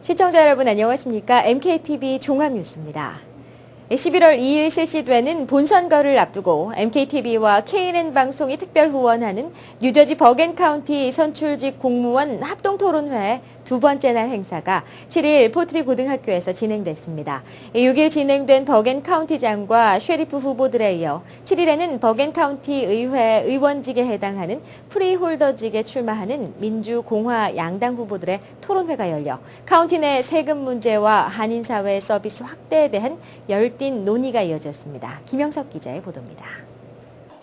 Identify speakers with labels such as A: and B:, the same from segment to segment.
A: 시청자 여러분 안녕하십니까? MKTV 종합뉴스입니다. 11월 2일 실시되는 본선거를 앞두고 MKTV와 KNN 방송이 특별 후원하는 뉴저지 버겐 카운티 선출직 공무원 합동토론회 두 번째 날 행사가 7일 포트리 고등학교에서 진행됐습니다. 6일 진행된 버겐 카운티장과 쉐리프 후보들에 이어 7일에는 버겐 카운티 의회 의원직에 해당하는 프리홀더직에 출마하는 민주공화 양당 후보들의 토론회가 열려 카운티 내 세금 문제와 한인사회 서비스 확대에 대한 열띤 논의가 이어졌습니다. 김영석 기자의 보도입니다.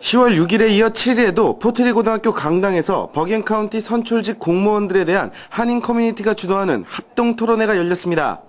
B: 10월 6일에 이어 7일에도 포트리 고등학교 강당에서 버겐카운티 선출직 공무원들에 대한 한인 커뮤니티가 주도하는 합동 토론회가 열렸습니다.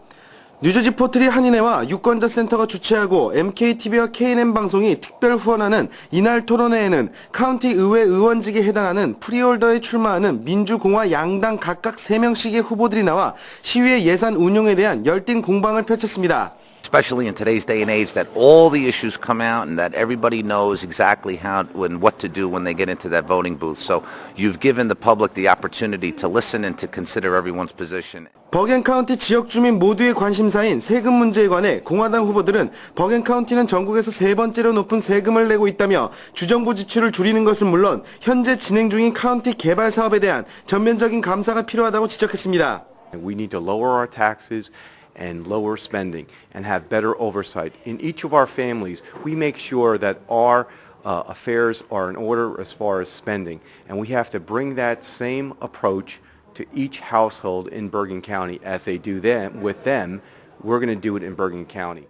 B: 뉴저지 포트리 한인회와 유권자 센터가 주최하고 MKTV와 KNN 방송이 특별 후원하는 이날 토론회에는 카운티 의회 의원직에 해당하는 프리홀더에 출마하는 민주공화 양당 각각 3명씩의 후보들이 나와 시위의 예산 운용에 대한 열띤 공방을 펼쳤습니다.
C: especially in today's day and age that all the issues come out and that everybody knows exactly how and what to do when they get into that voting booth. So you've given the public the opportunity to listen and to consider everyone's position.
B: 버겐카운티 지역 주민 모두의 관심사인 세금 문제에 관해 공화당 후보들은 버겐카운티는 전국에서 세 번째로 높은 세금을 내고 있다며 주정부 지출을 줄이는 것은 물론 현재 진행 중인 카운티 개발 사업에 대한 전면적인 감사가 필요하다고 지적했습니다.
D: We need to lower our taxes and lower spending and have better oversight. In each of our families, we make sure that our uh, affairs are in order as far as spending. And we have to bring that same approach to each household in Bergen County as they do them with them. We're going to do it in Bergen County.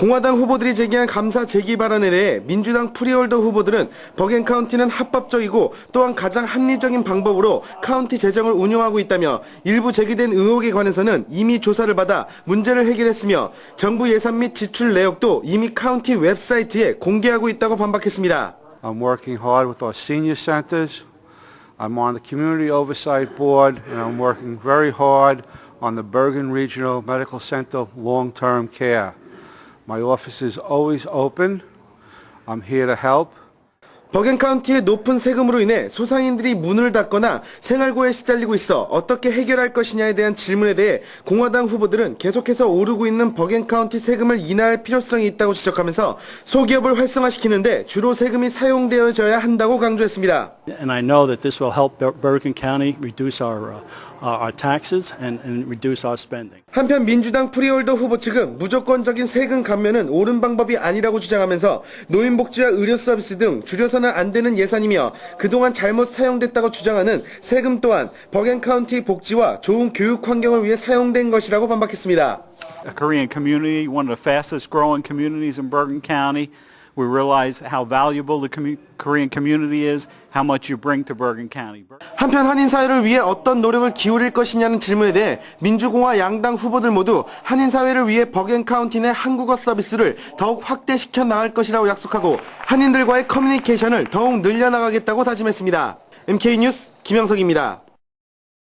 B: 공화당 후보들이 제기한 감사 제기 발언에 대해 민주당 프리홀더 후보들은 버겐 카운티는 합법적이고 또한 가장 합리적인 방법으로 카운티 재정을 운영하고 있다며 일부 제기된 의혹에 관해서는 이미 조사를 받아 문제를 해결했으며 정부 예산 및 지출 내역도 이미 카운티 웹사이트에 공개하고 있다고 반박했습니다.
E: I'm working hard with our senior centers. I'm on the Community Oversight Board, and I'm working very hard on the Bergen Regional Medical Center long-term care. My office is always open. I'm here to help.
B: 버겐 카운티의 높은 세금으로 인해 소상인들이 문을 닫거나 생활고에 시달리고 있어 어떻게 해결할 것이냐에 대한 질문에 대해 공화당 후보들은 계속해서 오르고 있는 버겐 카운티 세금을 인하할 필요성이 있다고 지적하면서 소기업을 활성화시키는데 주로 세금이 사용되어져야 한다고 강조했습니다.
F: And I know that this will help Ber- Bergen County reduce our, uh, our taxes and, and reduce our spending.
B: 한편 민주당 프리홀더 후보 측은 무조건적인 세금 감면은 옳은 방법이 아니라고 주장하면서 노인복지와 의료 서비스 등 줄여 서는 안 되는 예산이며 그동안 잘못 사용됐다고 주장하는 세금 또한 버겐 카운티 복지와 좋은 교육 환경을 위해 사용된 것이라고 반박했습니다.
G: a Korean community, one of the fastest growing communities in Bergen County. We realize how valuable the Korean community is, how much you bring to Bergen County.
B: 한편 한인 사회를 위해 어떤 노력을 기울일 것이냐는 질문에 대해 민주공화 양당 후보들 모두 한인 사회를 위해 버겐 카운티 내 한국어 서비스를 더욱 확대시켜 나갈 것이라고 약속하고 한인들과의 커뮤니케이션을 더욱 늘려나가겠다고 다짐했습니다. MK 뉴스 김영석입니다.